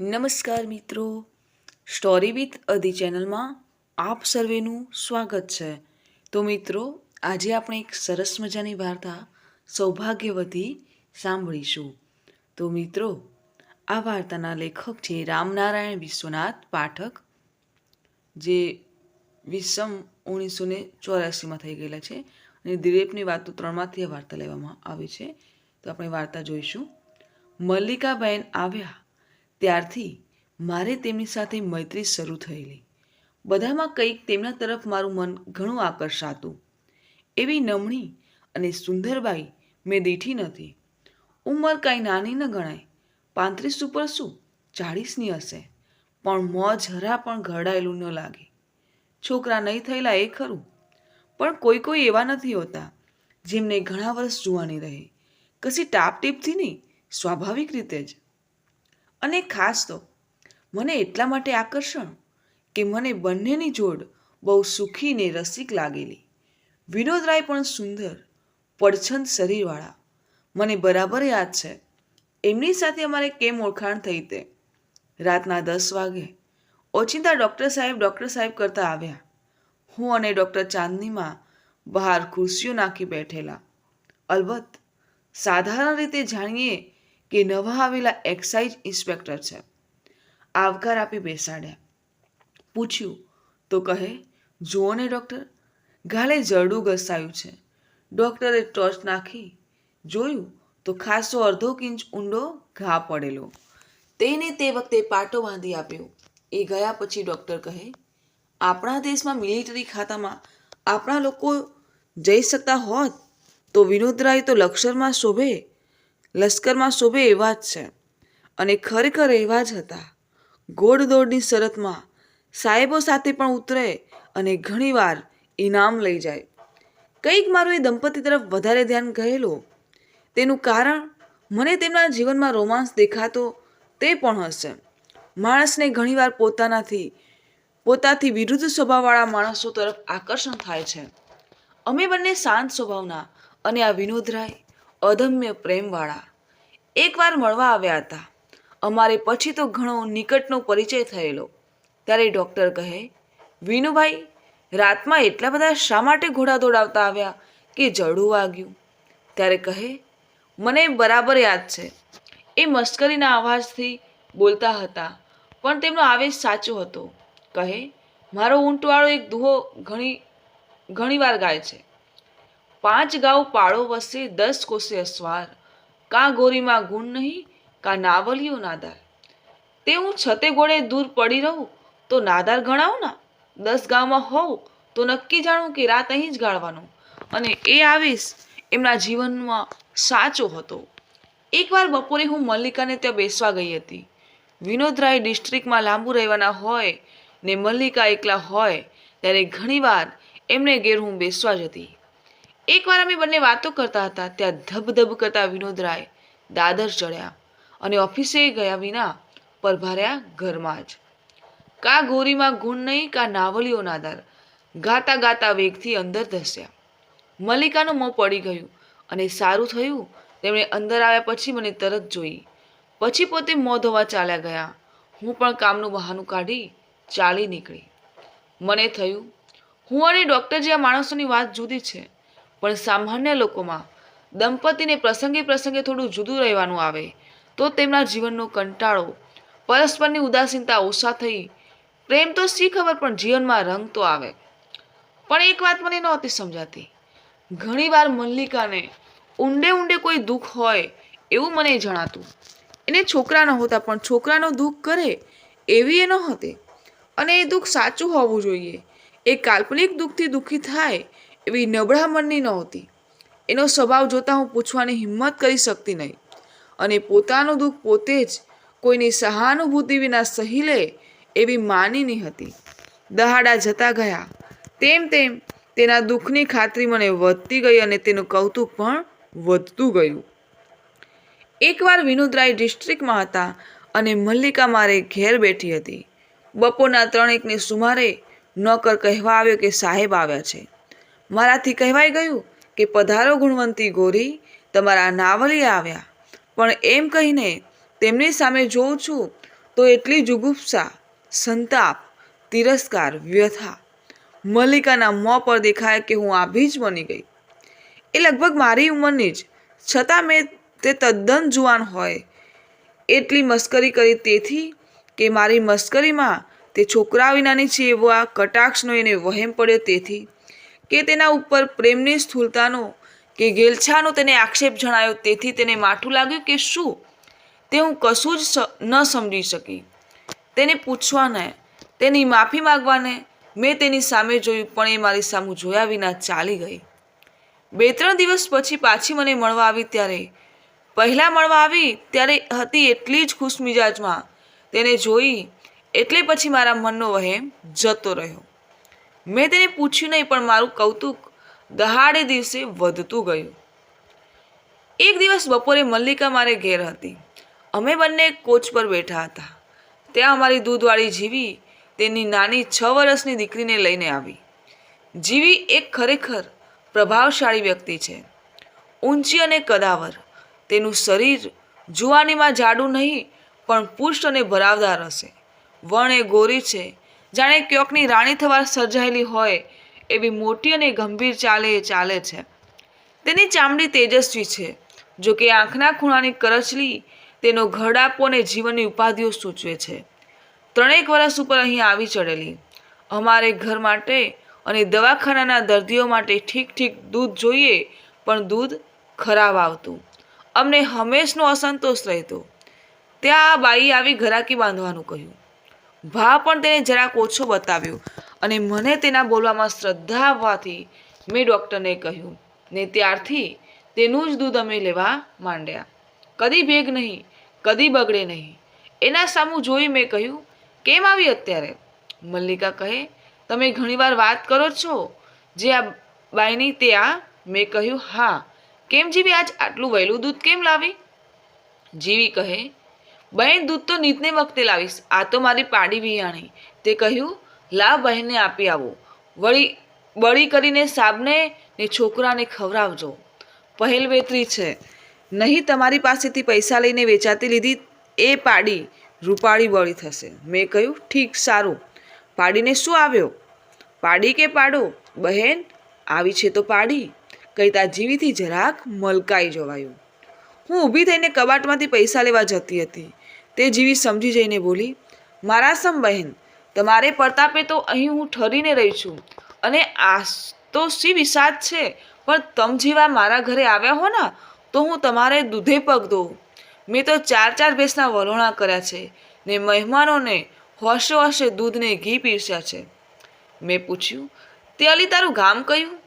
નમસ્કાર મિત્રો. Story with અધી ચેનલમાં આપ સર્વેનું સ્વાગત છે. તો મિત્રો, આજે આપણે એક સરસ મજાની વાર્તા સૌભાગ્યવતી સાંભળીશું. તો મિત્રો, આ વાર્તાના લેખક છે રામનારાયણ વિશ્વનાથ પાઠક, જે વિષમ ઓગણીસો ને ચોરાસીમાં થઈ ગયેલા છે અને દિલીપની વાતો ત્રણમાંથી આ વાર્તા લેવામાં આવી છે. તો આપણે વાર્તા જોઈશું. મલ્લિકાબેન આવ્યા ત્યારથી મારે તેમની સાથે મૈત્રી શરૂ થયેલી. બધામાં કંઈક તેમના તરફ મારું મન ઘણું આકર્ષાતું. એવી નમણી અને સુંદરબાઈ મેં દીઠી નથી. ઉંમર કાંઈ નાની ન ગણાય. પાંત્રીસ ઉપર શું? ચાળીસની હશે. પણ મોં જરા પણ ઘરડાયેલું ન લાગે. છોકરા નહીં થયેલા એ ખરું. પણ કોઈ કોઈ એવા નથી હોતા જેમને ઘણા વર્ષ જોવાની રહે. કશી ટાપટીપથી નહીં, સ્વાભાવિક રીતે જ. અને ખાસ તો, મને એટલા માટે આકર્ષણ કે મને બંનેની જોડ બહુ સુખી ને રસિક લાગેલી. વિનોદરાય પણ સુંદર, પડછંદ શરીરવાળા. મને બરાબર યાદ છે. એમની સાથે અમારે કેમ ઓળખાણ થઈ તે? રાતના દસ વાગે ઓચિંતા ડૉક્ટર સાહેબ ડૉક્ટર સાહેબ કરતા આવ્યા. હું અને ડૉક્ટર ચાંદનીમાં બહાર ખુરશીઓ નાખી બેઠેલા. અલબત્ત, સાધારણ રીતે જાણીએ કે નવા આવેલા એક્સાઇઝ ઇન્સ્પેક્ટર છે. આવકાર આપી બેસાડ્યા. પૂછ્યું, તો કહે, જુઓ ને ડૉક્ટર, ગાલે જરડું ઘસાયું છે. ડૉક્ટરે ટોર્ચ નાખી, જોયું તો ખાસો અડધો ઇંચ ઊંડો ઘા પડેલો. તેને તે વખતે પાટો બાંધી આપ્યો. એ ગયા પછી ડૉક્ટર કહે, આપણા દેશમાં મિલિટરી ખાતામાં આપણા લોકો જઈ શકતા હોત? તો વિનોદરાય તો લક્ષરમાં શોભે લશ્કરમાં શોભે એવા જ છે. અને ખરેખર એવા જ હતા. ઘોડદોડની શરતમાં સાહેબો સાથે પણ ઉતરે અને ઘણીવાર ઇનામ લઈ જાય. કંઈક મારું એ દંપતી તરફ વધારે ધ્યાન ગયેલું. તેનું કારણ, મને તેમના જીવનમાં રોમાંસ દેખાતો તે પણ હશે. માણસને ઘણીવાર પોતાનાથી, પોતાથી વિરુદ્ધ સ્વભાવવાળા માણસો તરફ આકર્ષણ થાય છે. અમે બંને શાંત સ્વભાવના અને આ વિનોદરાય અદમ્ય પ્રેમવાળા એકવાર મળવા આવ્યા હતા. અમારે પછી તો ઘણો નિકટનો પરિચય થયેલો. ત્યારે ડૉક્ટર કહે, વિનુભાઈ, રાતમાં એટલા બધા શા માટે ઘોડા દોડાવતા આવ્યા કે જડું વાગ્યું? ત્યારે કહે, મને બરાબર યાદ છે. એ મશ્કરીના અવાજથી બોલતા હતા, પણ તેમનો આવેશ સાચો હતો. કહે, મારો ઊંટવાળો એક દુહો ઘણી, ઘણીવાર ગાય છે. પાંચ ગાઉ પાળો વસે દસ કોસે અસવાર. કાં ગોરીમાં ગુણ નહીં, કાં નાવલિયો નાદાર. તે હું છતે ગોળે દૂર પડી રહું, તો નાદાર ગણાવું ના? દસ ગામમાં હોઉં, તો નક્કી જાણું કે રાત અહીં જ ગાળવાનું. અને એ આવીશ, એમના જીવનમાં સાચો હતો. એકવાર બપોરે હું મલ્લિકાને ત્યાં બેસવા ગઈ હતી. વિનોદરાય ડિસ્ટ્રિક્ટમાં લાંબુ રહેવાના હોય ને મલ્લિકા એકલા હોય, ત્યારે ઘણીવાર એમને ઘેર હું બેસવા જતી. એકવાર અમે બંને વાતો કરતા હતા, ત્યાં ધબધબ કરતા વિનોદરાય દાદર ચડ્યા અને ઓફિસે ગયા વિના પરભાર્યા ઘરમાં જ. કા ગોરીમાં ગુણ નહીં, કા નાવલીઓ નાદાર ગાતા ગાતા વેગથી અંદર ધસ્યા. મલ્લિકાનું મોં પડી ગયું અને સારું થયું, તેમણે અંદર આવ્યા પછી મને તરત જોઈ. પછી પોતે મોં ધોવા ચાલ્યા ગયા. હું પણ કામનું બહાનું કાઢી ચાલી નીકળી. મને થયું, હું અને ડૉક્ટર જે આ માણસોની વાત જુદી છે. પણ સામાન્ય લોકોમાં દંપતીને પ્રસંગે પ્રસંગે થોડું જુદું રહેવાનું આવે તો તેમના જીવનનો કંટાળો, પરસ્પરની ઉદાસીનતા ઓછા થઈ, પ્રેમ તો શી ખબર પણ જીવનમાં રંગ તો આવે. પણ એક વાત મને નહોતી સમજાતી. ઘણીવાર મલ્લિકાને ઊંડે ઊંડે કોઈ દુઃખ હોય એવું મને જણાતું. એને છોકરા નહોતા પણ છોકરાનો દુઃખ કરે એવી એ નહોતી. અને એ દુઃખ સાચું હોવું જોઈએ. એ કાલ્પનિક દુઃખથી દુઃખી થાય એવી નબળા મનની નહોતી. એનો સ્વભાવ જોતાં હું પૂછવાની હિંમત કરી શકતી નહીં. અને પોતાનું દુઃખ પોતે જ કોઈની સહાનુભૂતિ વિના સહી લે એવી માનીની હતી. દહાડા જતા ગયા. તેમ તેમ તેના દુઃખની ખાતરી મને વધતી ગઈ અને તેનું કૌતુક પણ વધતું ગયું. એકવાર વિનોદરાય ડિસ્ટ્રિક્ટમાં હતા અને મલ્લિકા મારે ઘેર બેઠી હતી. બપોરના ત્રણેકની સુમારે નોકર કહેવા આવ્યો કે સાહેબ આવ્યા છે. મારાથી કહેવાઈ ગયું કે પધારો ગુણવંતી ગોરી તમારા નાવલી આવ્યા. પણ એમ કહીને તેમની સામે જોઉં છું તો એટલી જુગુપ્સા, સંતાપ, તિરસ્કાર, વ્યથા, મલ્લિકાના મોં પર દેખાય કે હું આભી જ બની ગઈ. એ લગભગ મારી ઉંમરની જ. છતાં મેં તે તદ્દન જુવાન હોય. એટલી મસ્કરી કરી તેથી કે મારી મસ્કરીમાં તે છોકરા વિનાની છે એવો આ કટાક્ષનો એને વહેમ પડ્યો તેથી કે તેના ઉપર પ્રેમની સ્થૂળતાનો કે ગેલછાનો તેને આક્ષેપ જણાયો, તેથી તેને માઠું લાગ્યું કે શું? તે હું કશું જ ન સમજી શકી. તેને પૂછવાને, તેની માફી માગવાને મેં તેની સામે જોયું, પણ એ મારી સામું જોયા વિના ચાલી ગઈ. બે ત્રણ દિવસ પછી પાછી મને મળવા આવી, ત્યારે પહેલાં મળવા આવી, ત્યારે હતી એટલી જ ખુશ મિજાજમાં તેને જોઈ એટલે પછી મારા મનનો વહેમ જતો રહ્યો. મેં તેને પૂછ્યું નહીં, પણ મારું કૌતુક દહાડે દિવસે વધતું ગયું. એક દિવસ બપોરે મલ્લિકા મારે ઘેર હતી. અમે બંને કોચ પર બેઠા હતા. ત્યાં અમારી દૂધવાળી જીવી તેની નાની છ વર્ષની દીકરીને લઈને આવી. જીવી એક ખરેખર પ્રભાવશાળી વ્યક્તિ છે. ઊંચી અને કદાવર. તેનું શરીર જુવાનીમાં જાડું નહીં, પણ પુષ્ટ અને ભરાવદાર હશે. વણ એ ગોરી છે જાણે ક્યોકની રાણી થવા સર્જાયેલી હોય એવી મોટી અને ગંભીર ચાલે એ ચાલે છે. તેની ચામડી તેજસ્વી છે. જો કે આંખના ખૂણાની કરચલી તેનો ઘરડાપો અને જીવનની ઉપાધિઓ સૂચવે છે. ત્રણેક વર્ષ ઉપર અહીં આવી ચડેલી. અમારે ઘર માટે અને દવાખાનાના દર્દીઓ માટે ઠીક ઠીક દૂધ જોઈએ, પણ દૂધ ખરાબ આવતું. અમને હંમેશનો અસંતોષ રહેતો. ત્યાં આ બાઈએ આવી ઘરાકી બાંધવાનું કહ્યું. ભાવ પણ તેને જરાક ઓછો બતાવ્યો અને મને તેના બોલવામાં શ્રદ્ધા આવવાથી મેં ડૉક્ટરને કહ્યું, ને ત્યારથી તેનું જ દૂધ અમે લેવા માંડ્યા. કદી ભેગ નહીં, કદી બગડે નહીં. એના સામું જોઈ મેં કહ્યું, કેમ આવી અત્યારે? મલ્લિકા કહે, તમે ઘણીવાર વાત કરો છો. જે આ બાઈની તે આ મેં કહ્યું, હા, કેમ જીવી આજ આટલું વહેલું દૂધ કેમ લાવી? જીવી કહે બહેન, દૂધ તો નીતને વખતે લાવીશ. આ તો મારી પાડી વિયાણી તે કહ્યું, લા બહેનને આપી આવો. વળી, બળી કરીને સાબને ને છોકરાને ખવડાવજો. પહેલ વેતરી છે. નહીં, તમારી પાસેથી પૈસા લઈને વેચાતી લીધી, એ પાડી. રૂપાળી બળી થશે. મેં કહ્યું, ઠીક, સારું. પાડીને શું આવ્યો? પાડી કે પાડો. બહેન, આવી છે તો પાડી. કહેતા જીવીથી જરાક મલકાઈ જવાયું. હું ઊભી થઈને કબાટમાંથી પૈસા લેવા જતી હતી. તે જીવી સમજી જઈને બોલી, મારા સમ બહેન તમારે પરતાપે તો અહીં હું ઠરીને રહી છું અને આ તો શી વિષાદ છે? પણ તમ જેવા મારા ઘરે આવ્યા હો ને તો હું તમારે દૂધે પગ દઉં. મેં તો ચાર ચાર ભેંસના વલોણા કર્યા છે ને મહેમાનોને હોશે હોશે દૂધને ઘી પીરસ્યા છે. મેં પૂછ્યું, તે અલી તારું ગામ કયું?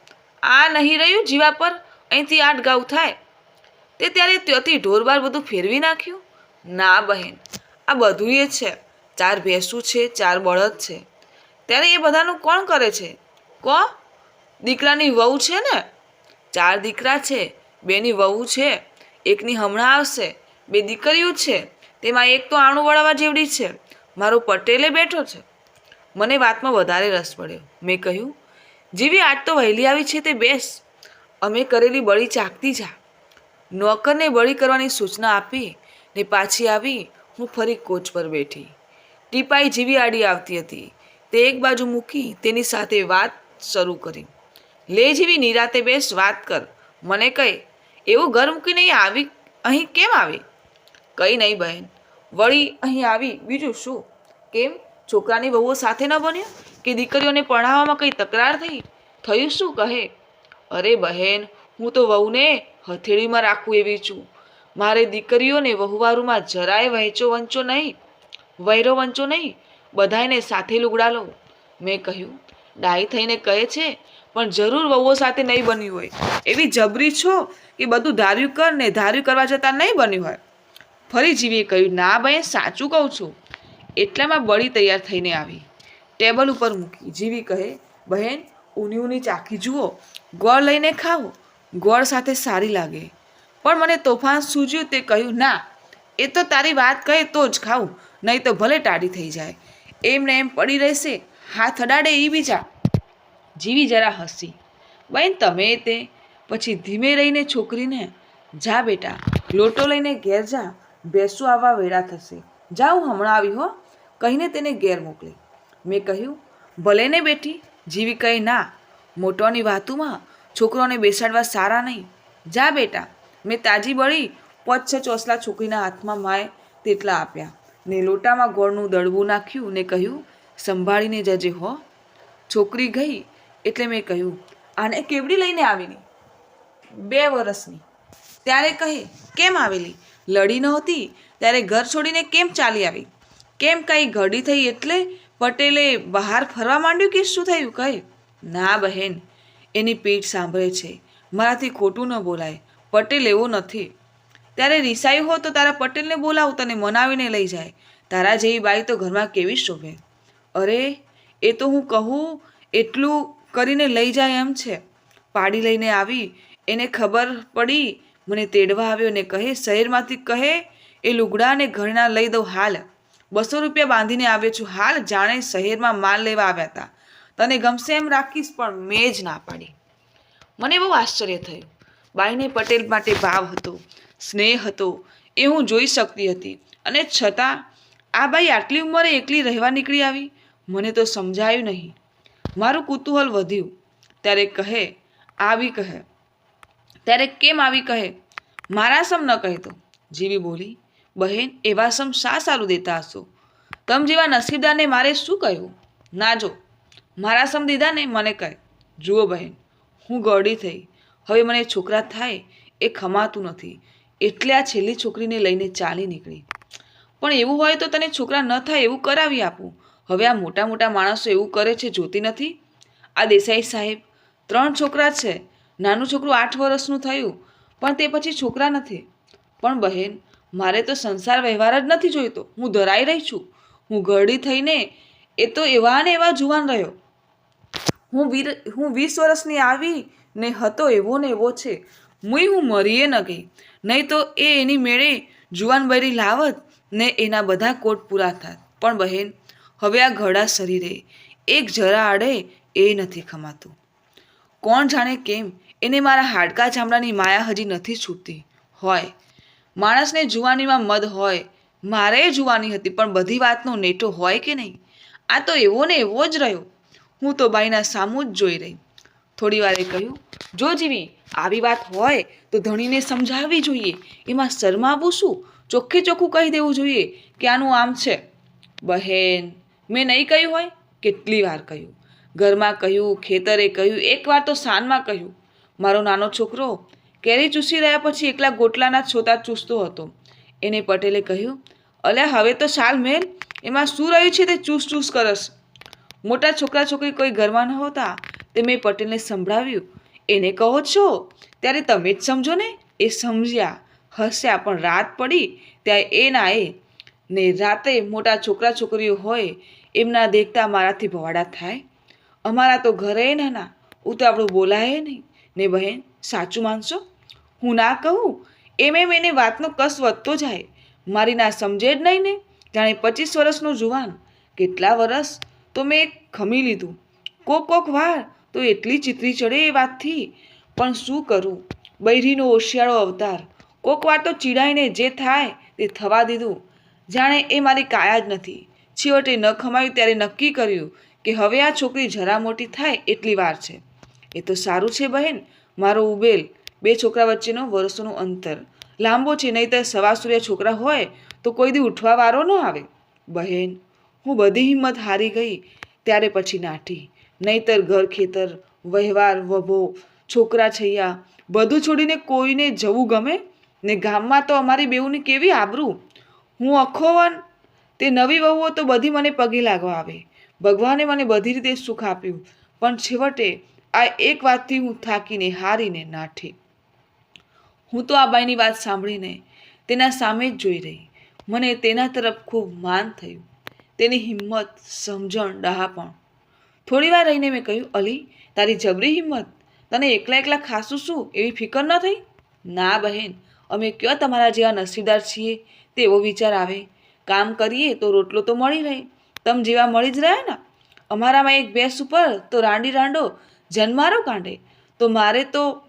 આ નહીં રહ્યું જીવા પર? અહીંથી આઠ ગાઉ થાય? તે ત્યારે ત્યાંથી ઢોરબાર બધું ફેરવી નાખ્યું? ના, બહેન. આ બધું એ છે. ચાર ભેંસું છે, ચાર બળદ છે. ત્યારે એ બધાનું કોણ કરે છે? કો? દીકરાની વહુ છે ને? ચાર દીકરા છે, બેની વહુ છે, એકની હમણાં આવશે, બે દીકરીઓ છે. તેમાં એક તો આણું વળાવવા જેવડી છે. મારો પટેલે બેઠો છે. મને વાતમાં વધારે રસ પડ્યો. મેં કહ્યું, જેવી આજ તો વહેલી આવી છે તે બેસ. અમે કરેલી બળી ચાકતી જા. નોકરને બળી કરવાની સૂચના આપી ને પાછી આવી હું ફરી કોચ પર બેઠી. ટીપાઈ જીવી આડી આવતી હતી. તે એક બાજુ મૂકી તેની સાથે વાત શરૂ કરી. લે જેવી નિરાતે બેસ વાત કર. મને કહે, એવું ઘર મૂકીને નહીં આવી, અહીં કેમ આવી? કંઈ નહીં બહેન. વળી અહીં આવી. બીજું શું? કેમ? છોકરાની વહુઓ સાથે ન બન્યો? કે દીકરીઓને ભણાવવામાં કંઈ તકરાર થઈ? થયું શું? કહે. અરે બહેન, હું તો વહુને હથેળીમાં રાખું એવી છું. મારે દીકરીઓને વહુવારુમાં જરાય વહેંચો વંચો નહીં, વૈરો વંચો નહીં, બધાયને સાથે લુગડા લો મેં કહ્યું, ડાઈ થઈને કહે છે, પણ જરૂર વહુઓ સાથે નહીં બન્યું હોય. એવી જબરી છો કે બધું ધાર્યું કર ને ધાર્યું કરવા જતાં નહીં બન્યું હોય. ફરી જીવીએ કહ્યું, ના બહેન સાચું કહું છું. એટલામાં બળી તૈયાર થઈને આવી. ટેબલ ઉપર મૂકી. જીવી કહે, બહેન, ઊની ઊની ચાખી જુઓ. ગોળ લઈને ખાઓ. ગોળ સાથે સારી લાગે. પણ મને તોફાન સૂજ્યું તે કહ્યું, ના, એ તો તારી વાત કહે તો જ ખાવું નહીં તો ભલે ટાઢી થઈ જાય. એમને એમ પડી રહેશે, હાથ અડાડે એ બીજા જીવી જરા હસી. બહેન, તમે તે પછી ધીમે રહીને છોકરીને જા બેટા, લોટો લઈને ઘેર જા બેસું આવવા વેળા થશે. જાઉં હમણાં આવી હો. કહીને તેને ઘેર મોકલી. મેં કહ્યું, ભલે ને બેટી, જીવી કહી ના, મોટોની વાતુમાં છોકરોને બેસાડવા સારા નહીં? જા બેટા, મેં તાજી બળી પાંચ છ ચોસલા છોકરીના હાથમાં માએ તેટલા આપ્યા. ને લોટામાં ગોળનું દળવું નાખ્યું ને કહ્યું, સંભાળીને જજે હો. છોકરી ગઈ એટલે મેં કહ્યું, આને કેવડી લઈને આવીની? બે વર્ષની. ત્યારે કહે, કેમ આવેલી? લડી નહોતી, ત્યારે ઘર છોડીને કેમ ચાલી આવી? કેમ કાંઈ ઘડી થઈ એટલે પટેલે બહાર ફરવા માંડ્યું કે શું થયું? કહે, ના બહેન એની પીઠ સાંભળે છે. મારાથી ખોટું ન બોલાય. પટેલ એવો નથી. ત્યારે રિસાઈ હો તો તારા પટેલને બોલાવું તને મનાવીને લઈ જાય. તારા જેવી બાઈ તો ઘરમાં કેવી શોભે? અરે, એ તો હું કહું, એટલું કરીને લઈ જાય એમ છે. પાડી લઈને આવી. એને ખબર પડી. મને તેડવા આવ્યો ને કહે, શહેરમાંથી કહે, એ લુગડાને ઘરના લઈ દઉં હાલ. બસો રૂપિયા બાંધીને આવ્યો છું. હાલ જાણે શહેરમાં માલ લેવા આવ્યા હતા. તને ગમશે એમ રાખીશ, પણ મેં જ ના પાડી. મને બહુ આશ્ચર્ય થયું. બાઈને પટેલ માટે ભાવ હતો, સ્નેહ હતો, એ હું જોઈ શકતી હતી. અને છતાં, આ બાઈ આટલી ઉંમરે એકલી રહેવા નીકળી આવી? મને તો સમજાયું નહીં. મારું કુતૂહલ વધ્યું. ત્યારે કહે, આવી કહે. ત્યારે કેમ આવી કહે? મારા સમ ન કહેતો જીવી બોલી, બહેન, એવા સમ શા સારું દેતા હશો? તમ જેવા નસીબદારને મારે શું કહ્યું? ના જો મારા સમ દીધા ને મને કહે, જુઓ બહેન, હું ગરડી થઈ. હવે મને છોકરા થાય એ ખમાતું નથી. એટલે આ છેલ્લી છોકરીને લઈને ચાલી નીકળી. પણ એવું હોય તો તને છોકરા ન થાય એવું કરાવી આપું. હવે આ મોટા મોટા માણસો એવું કરે છે જોતી નથી. આ દેસાઈ સાહેબ, ત્રણ છોકરા છે. નાનું છોકરું આઠ વર્ષનું થયું, પણ તે પછી છોકરા નથી. પણ બહેન, મારે તો સંસાર વ્યવહાર જ નથી જોઈતો. હું ધરાઈ રહી છું. હું ઘરડી થઈને એ તો એવા ને એવા જુવાન રહ્યો. હું વીર, હું વીસ વર્ષની આવી ને હતો એવો ને એવો છે. મુઈ હું મરીએ ન ગઈ. નહીં તો એ એની મેળે જુવાન બૈરી લાવત ને એના બધા કોટ પૂરા થાત. પણ બહેન, હવે આ ઘડા શરીરે એક જરા આડે એ નથી ખમાતું. કોણ જાણે કેમ એને મારા હાડકા ચામડાની માયા હજી નથી છૂટતી. હોય. માણસને જુવાનીમાં મદ હોય. મારે જુવાની હતી પણ બધી વાતનો નેટો હોય કે નહીં? આ તો એવો ને એવો જ રહ્યો. હું તો બાઈના સામું જ જોઈ રહી. થોડી વારે કહ્યું, જો જીવી, આવી વાત હોય તો ધણીને સમજાવવી જોઈએ. એમાં શરમાવું શું? ચોખ્ખે ચોખ્ખું કહી દેવું જોઈએ કે આનું આમ છે. બહેન, મેં નહીં કહ્યું હોય? કેટલી વાર કહ્યું. ઘરમાં કહ્યું, ખેતરે કહ્યું, એકવાર તો સાનમાં કહ્યું. મારો નાનો છોકરો કેરી ચૂસી રહ્યા પછી એકલા ગોટલાના છોતા ચૂસતો હતો. એને પટેલે કહ્યું અલે હવે તો શાલ મેલ. એમાં શું રહ્યું છે તે ચૂસ ચૂસ કરસ. મોટા છોકરા છોકરી કોઈ ઘરમાં ન હોતા, તે મેં પટેલને સંભળાવ્યું. એને કહો છો, ત્યારે તમે જ સમજો ને, એ સમજ્યા. હસ્યા, પણ રાત પડી, ત્યાં એ ના એ. ને રાતે મોટા છોકરા છોકરીઓ હોય, એમના દેખતા મારાથી ભવાડા થાય. અમારા તો ઘરે નાના હું તો આપણું બોલાય નહીં. ને બહેન, સાચું માનશો? હું ના કહું, એમ એમ એને વાતનો કસ વધતો જાય. મારી ના સમજે જ નહીં ને. જાણે પચીસ વર્ષનું જુવાન. કેટલા વર્ષ? તો મેં ખમી લીધું. કોક કોક વાર તો એટલી ચિતરી ચડે એ વાતથી. પણ શું કરું? બૈરીનો ઓશિયાળો અવતાર. કોક વાર તો ચીડાઈને જે થાય તે થવા દીધું. જાણે એ મારી કાયા જ નથી. છેવટે ન ખમાયું ત્યારે નક્કી કર્યું કે હવે આ છોકરી જરા મોટી થાય એટલી વાર છે. એ તો સારું છે બહેન. મારો ઉબેલ. બે છોકરા વચ્ચેનો વર્ષોનું અંતર. લાંબો છે નહીં તો સવા સૂર્ય છોકરા હોય તો કોઈ દી ઉઠવા વારો ન આવે. બહેન, હું બધી હિંમત હારી ગઈ, ત્યારે પછી નાઠી. નહીંતર ઘર, ખેતર વહેવાર વભો છોકરા, છૈયા, બધું છોડીને કોઈને જવું ગમે? ને ગામમાં તો અમારી બેઉની કેવી આબરૂ? હું અખોવન, તે નવી વહુઓ તો બધી મને પગે લાગવા આવે. ભગવાને મને બધી રીતે સુખ આપ્યું. પણ છેવટે આ એક વાતથી હું થાકીને, હારીને નાઠી. હું તો આ બાઈની વાત સાંભળીને તેના સામે જ જોઈ રહી. મને તેના તરફ ખૂબ માન થયું. તેની હિંમત, સમજણ, ડહાપણ. થોડી વાર રહીને મેં કહ્યું, અલી, તારી જબરી હિંમત? તને એકલા એકલા ખાસું શું? એવી ફિકર ન થઈ? ના બહેન, અમે કયો તમારા જેવા નસીબદાર છીએ? તેવો વિચાર આવે. કામ કરીએ તો રોટલો તો મળી રહે. તમ જેવા મળી જ રહ્યા ને? અમારામાં એક ભેંસ ઉપર તો રાંડી રાંડો જન્મારો કાંડે. તો મારે તો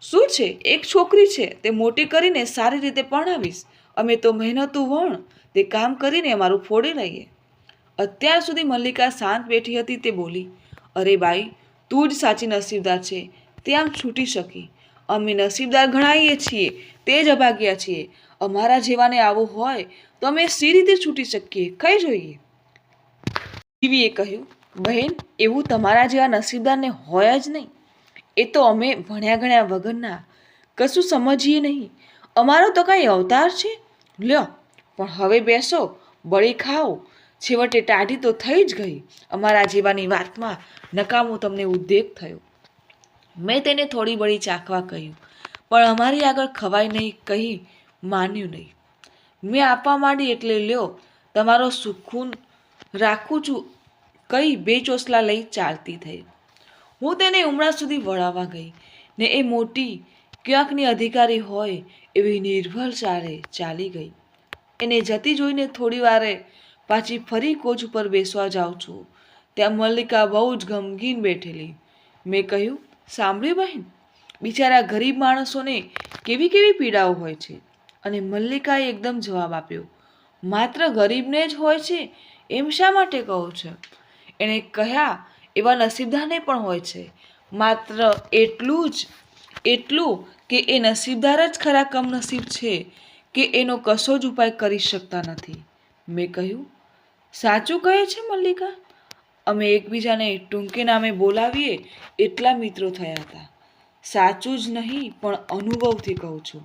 શું છે? એક છોકરી છે. તે મોટી કરીને સારી રીતે પરણાવીશ. અમે તો મહેનતું વણ, તે કામ કરીને અમારું ફોડી લઈએ. અત્યાર સુધી મલ્લિકા શાંત બેઠી હતી તે બોલી, અરે બાઈ, તું જ સાચી નસીબદાર છે તે આમ છૂટી શકી. અમે નસીબદાર ગણાઈએ છીએ, તે જ અભાગ્યા છીએ. અમારા જેવાને આવું હોય, તો અમે સી રીતે છૂટી શકીએ કઈ જોઈએ. જીવીએ કહ્યું, બહેન, એવું તમારા જેવા નસીબદારને હોય જ નહીં. એ તો અમે ભણ્યા ગણ્યા વગરના, કશું સમજીએ નહીં. અમારો તો કાંઈ અવતાર છે? લ્યો પણ હવે બેસો, બળી ખાઓ. છેવટે ટાઢી તો થઈ જ ગઈ. અમારા જેવાની વાતમાં નકામો તમને ઉદ્વેગ થયો. મેં તેને થોડી બળી ચાખવા કહ્યું, પણ અમારી આગળ ખવાય નહીં કહી માન્યું નહીં. મેં આપવા માંડી એટલે લ્યો, તમારો સુખૂન રાખું છું, કઈ બે ચોસલા લઈ ચાલતી થઈ. હું તેને ઉમરા સુધી વળાવવા ગઈ, ને એ મોટી ક્યાંકની અધિકારી હોય એવી નિર્ભર ચારે ચાલી ગઈ. એને જતી જોઈને થોડી વારે પાછી ફરી કોચ ઉપર બેસવા જાઉં છું. ત્યાં મલ્લિકા બહુ જ ગમગીન બેઠેલી. મેં કહ્યું, સાંભળ્યું બહેન, બિચારા ગરીબ માણસોને કેવી કેવી પીડાઓ હોય છે? અને મલ્લિકાએ એકદમ જવાબ આપ્યો, માત્ર ગરીબને જ હોય છે? એમ શા માટે કહો છો? એણે કહ્યા, એવા નસીબદારને પણ હોય છે. માત્ર એટલું જ એટલું કે એ નસીબદાર જ ખરા કમનસીબ છે કે એનો કશો જ ઉપાય કરી શકતા નથી. મેં કહ્યું, સાચું કહે છે મલ્લિકા? અમે એકબીજાને ટૂંકે નામે બોલાવીએ એટલા મિત્રો થયા હતા. સાચું જ નહીં, પણ અનુભવથી કહું છું.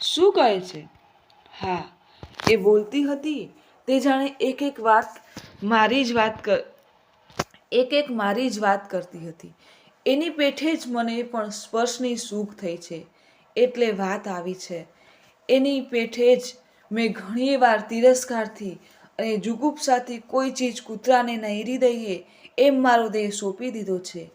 શું કહે છે? હા, એ બોલતી હતી. તે જાણે એક એક વાત મારી જ વાત કર, એક એક મારી જ વાત કરતી હતી. એની પેઠે જ મને પણ સ્પર્શની સુખ થઈ છે. એટલે વાત આવી છે. એની પેઠે જ મેં ઘણી વાર તિરસ્કારથી અને જુગુપ્સાથી કોઈ ચીજ કૂતરાને નહીરી દઈએ એમ મારો દેહ સોંપી દીધો છે.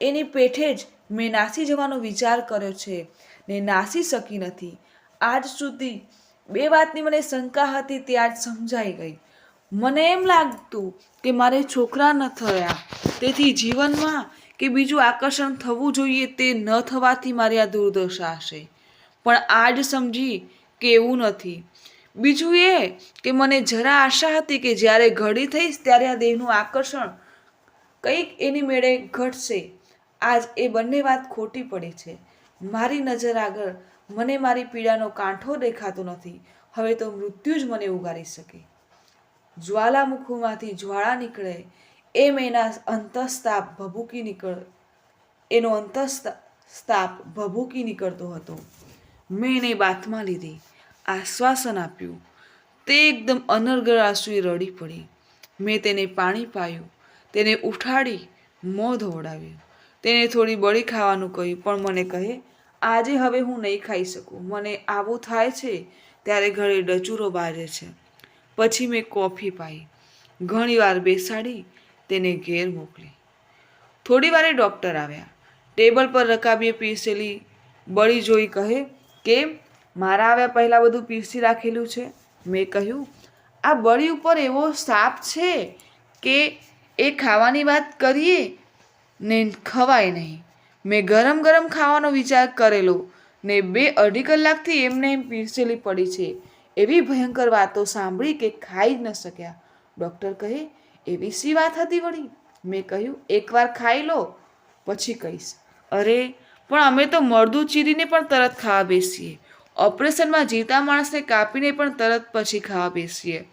એની પેઠે જ મેં નાસી જવાનો વિચાર કર્યો છે ને નાસી શકી નથી. આજ સુધી બે વાતની મને શંકા હતી તે આજ સમજાઈ ગઈ. મને એમ લાગતું કે મારે છોકરા ન થયા. તેથી જીવનમાં કે બીજું આકર્ષણ થવું જોઈએ તે ન થવાથી મારી આ દુર્દશા હશે. પણ આજ સમજી કે એવું નથી. બીજું એ કે મને જરા આશા હતી કે જ્યારે ઘડી થઈશ ત્યારે આ દેહનું આકર્ષણ કંઈક એની મેળે ઘટશે. આજ એ બંને વાત ખોટી પડી છે. મારી નજર આગળ મને મારી પીડાનો કાંઠો દેખાતો નથી. હવે તો મૃત્યુ જ મને ઉગારી શકે. જ્વાલામુખમાંથી જ્વાળા નીકળે એમ એના અંતસ્તાપ ભભૂકી નીકળ એનો અંતસ્તાપ ભભૂકી નીકળતો હતો. મેં એને બાથમાં લીધી, આશ્વાસન આપ્યું. તે એકદમ અનર્ગળ આંસુએ રડી પડી. મેં તેને પાણી પાયું, તેને ઉઠાડી મોં ધોવડાવ્યું. તેને થોડી બળી ખાવાનું કહ્યું, પણ મને કહે, આજે હવે હું નહીં ખાઈ શકું. મને આવું થાય છે ત્યારે ઘરે ડચુરો બારે છે. પછી મેં કોફી પાઈ. ઘણીવાર બેસાડી તેને ઘેર મોકલી. થોડી વારે ડૉક્ટર આવ્યા. ટેબલ પર રકાબીએ પીસેલી બળી જોઈ કહે કે મારા આવ્યા પહેલાં બધું પીસી રાખેલું છે? મેં કહ્યું, આ બળી ઉપર એવો સાપ છે કે એ ખાવાની વાત કરીએ ને ખવાય નહીં. મેં ગરમ ગરમ ખાવાનો વિચાર કરેલો ને બે અઢી કલાકથી એમને એમ પીસેલી પડી છે. એવી ભયંકર વાતો સાંભળી કે ખાઈ જ ન શક્યા. ડૉક્ટર કહે એવી સી વાત હતી વળી? મેં કહ્યું, એકવાર ખાઈ લો, પછી કહીશ. અરે, પણ અમે તો મરદું ચીરીને પણ તરત ખાવા બેસીએ. ઓપરેશનમાં જીતા માણસને કાપીને પણ તરત પછી ખાવા બેસીએ.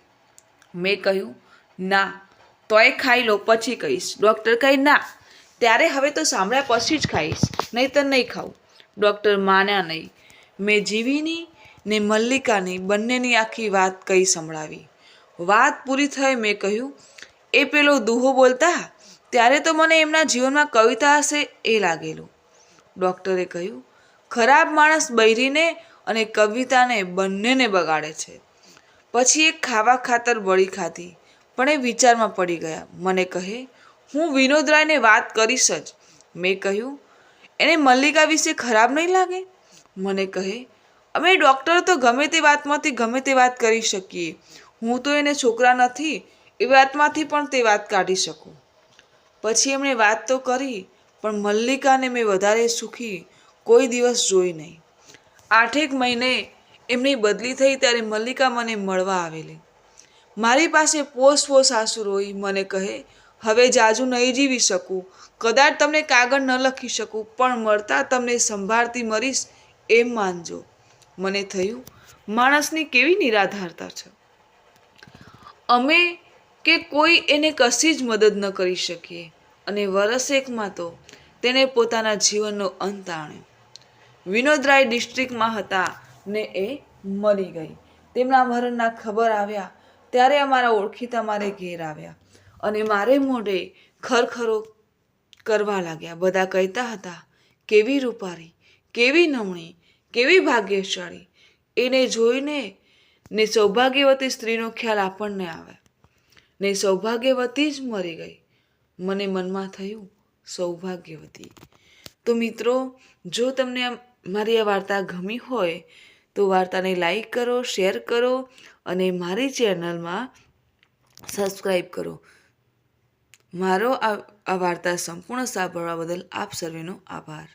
મેં કહ્યું, ના, તોય ખાઈ લો, પછી કહીશ. ડૉક્ટર કહે, ના, ત્યારે હવે તો સાંભળ્યા પછી જ ખાઈશ, નહીંતર નહીં ખાવું ડૉક્ટર માન્યા નહીં. મેં જીવીની ને મલ્લિકાની બંનેની આખી વાત કહી સંભળાવી. વાત પૂરી થઈ, મેં કહ્યું એ પેલો દુહો બોલતા, ત્યારે તો મને એમના જીવનમાં કવિતા હશે એ લાગેલું. ડૉક્ટરે કહ્યું, ખરાબ માણસ બૈરીને અને કવિતાને બંનેને બગાડે છે. પછી એક ખાવા ખાતર બળી ખાધી, પણ એ વિચારમાં પડી ગયા. મને કહે, હું વિનોદરાયને વાત કરીશ જ. મેં કહ્યું, એને મલ્લિકા વિશે ખરાબ નહીં લાગે? મને કહે, અમે ડૉક્ટર તો ગમે તે વાતમાંથી ગમે તે વાત કરી શકીએ. હું તો એને છોકરા નથી એ વાતમાંથી પણ તે વાત કાઢી શકું. પછી એમણે વાત તો કરી, પણ મલ્લિકાને મેં વધારે સુખી કોઈ દિવસ જોઈ નહીં. આઠેક મહિને એમની બદલી થઈ ત્યારે મલ્લિકા મને મળવા આવેલી. મારી પાસે પોસ પોસ આંસુ રોઈ મને કહે, હવે જાજુ નહીં જીવી શકું. કદાચ તમને કાગળ ન લખી શકું, પણ મળતા તમને સંભાળતી મરીશ એમ માનજો. મને થયું, માણસની કેવી નિરાધારતા છે. અમે કે કોઈ એને કશી જ મદદ ન કરી શકીએ. અને વરસ એકમાં તો તેને પોતાના જીવનનો અંત આણ્યો. વિનોદરાય ડિસ્ટ્રિક્ટમાં હતા ને એ મરી ગઈ. તેમના મરણના ખબર આવ્યા ત્યારે અમારા ઓળખીતા મારે ઘેર આવ્યા. અને મારે મોઢે ખરખરો કરવા લાગ્યા. બધા કહેતા હતા, કેવી રૂપારી, કેવી નમણી, કેવી ભાગ્યશાળી. એને જોઈને ને સૌભાગ્યવતી સ્ત્રીનો ખ્યાલ આપણને આવે. ને સૌભાગ્યવતી જ મરી ગઈ. મને મનમાં થયું, સૌભાગ્યવતી. તો મિત્રો, જો તમને મારી આ વાર્તા ગમી હોય, તો વાર્તાને લાઈક કરો, શેર કરો અને મારી ચેનલમાં સબસ્ક્રાઈબ કરો. મારો આ વાર્તા સંપૂર્ણ સાંભળવા બદલ આપ સર્વેનો આભાર.